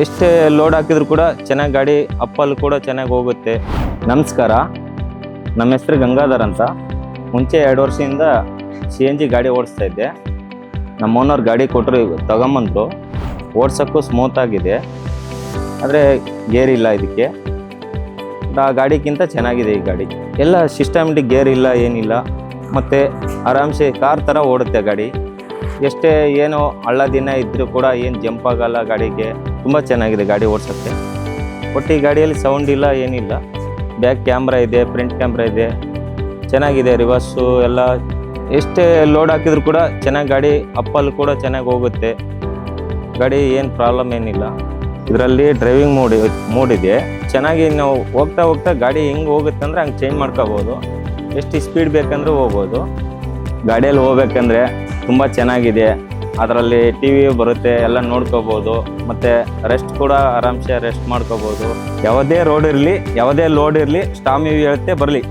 ಎಷ್ಟೇ ಲೋಡ್ ಹಾಕಿದ್ರು ಕೂಡ ಚೆನ್ನಾಗಿ ಗಾಡಿ ಅಪ್ಪಲ್ಲಿ ಕೂಡ ಚೆನ್ನಾಗಿ ಹೋಗುತ್ತೆ. ನಮಸ್ಕಾರ. ನಮ್ಮ ಹೆಸರು ಗಂಗಾಧರ್ ಅಂತ. ಮುಂಚೆ ಎರಡು ವರ್ಷದಿಂದ ಸಿ ಎನ್ ಜಿ ಗಾಡಿ ಓಡಿಸ್ತಾ ಇದ್ದೆ. ನಮ್ಮ ಓನರ್ ಗಾಡಿ ಕೊಟ್ಟರು ತಗೊಂಬಂದರು. ಓಡ್ಸೋಕ್ಕೂ ಸ್ಮೂತ್ ಆಗಿದೆ. ಆದರೆ ಗೇರ್ ಇಲ್ಲ ಇದಕ್ಕೆ. ಆ ಗಾಡಿಗಿಂತ ಚೆನ್ನಾಗಿದೆ ಈ ಗಾಡಿ. ಎಲ್ಲ ಸಿಸ್ಟಮೆಟಿಕ್ ಗೇರ್ ಇಲ್ಲ, ಏನಿಲ್ಲ. ಮತ್ತು ಆರಾಮ್ಸೆ ಕಾರ್ ಥರ ಓಡುತ್ತೆ ಗಾಡಿ. ಎಷ್ಟೇ ಏನು ಹಳ್ಳ ದಿನ ಇದ್ದರೂ ಕೂಡ ಏನು ಜಂಪ್ ಆಗಲ್ಲ ಗಾಡಿಗೆ, ತುಂಬ ಚೆನ್ನಾಗಿದೆ ಗಾಡಿ ಓಡಿಸೋಕ್ಕೆ. ಒಟ್ಟು ಈ ಗಾಡಿಯಲ್ಲಿ ಸೌಂಡ್ ಇಲ್ಲ, ಏನಿಲ್ಲ. ಬ್ಯಾಕ್ ಕ್ಯಾಮ್ರಾ ಇದೆ ಫ್ರಂಟ್ ಕ್ಯಾಮ್ರಾ ಇದೆ. ಚೆನ್ನಾಗಿದೆ ರಿವರ್ಸು ಎಲ್ಲ. ಎಷ್ಟೇ ಲೋಡ್ ಹಾಕಿದ್ರು ಕೂಡ ಚೆನ್ನಾಗಿ ಗಾಡಿ ಅಪ್ಪಲ್ಲಿ ಕೂಡ ಚೆನ್ನಾಗಿ ಹೋಗುತ್ತೆ. ಗಾಡಿ ಏನು ಪ್ರಾಬ್ಲಮ್ ಏನಿಲ್ಲ. ಇದರಲ್ಲಿ ಡ್ರೈವಿಂಗ್ ಮೋಡ್ ಮೋಡ್ ಇದೆ. ಚೆನ್ನಾಗಿ ನಾವು ಹೋಗ್ತಾ ಹೋಗ್ತಾ ಗಾಡಿ ಹೆಂಗೆ ಹೋಗುತ್ತೆ ಅಂದರೆ ಹಂಗೆ ಚೇಂಜ್ ಮಾಡ್ಕೋಬೋದು. ಎಷ್ಟು ಸ್ಪೀಡ್ ಬೇಕಂದ್ರೂ ಹೋಗ್ಬೋದು. ಗಾಡಿಯಲ್ಲಿ ಹೋಗ್ಬೇಕಂದ್ರೆ ತುಂಬ ಚೆನ್ನಾಗಿದೆ. ಅದರಲ್ಲಿ ಟಿ ವಿ ಬರುತ್ತೆ, ಎಲ್ಲ ನೋಡ್ಕೋಬೋದು. ಮತ್ತು ರೆಸ್ಟ್ ಕೂಡ ಆರಾಮ್ಸೆ ರೆಸ್ಟ್ ಮಾಡ್ಕೋಬೋದು. ಯಾವುದೇ ರೋಡ್ ಇರಲಿ, ಯಾವುದೇ ಲೋಡ್ ಇರಲಿ ಸ್ಟಾಮಿ ಹೇಳುತ್ತೆ ಬರಲಿ.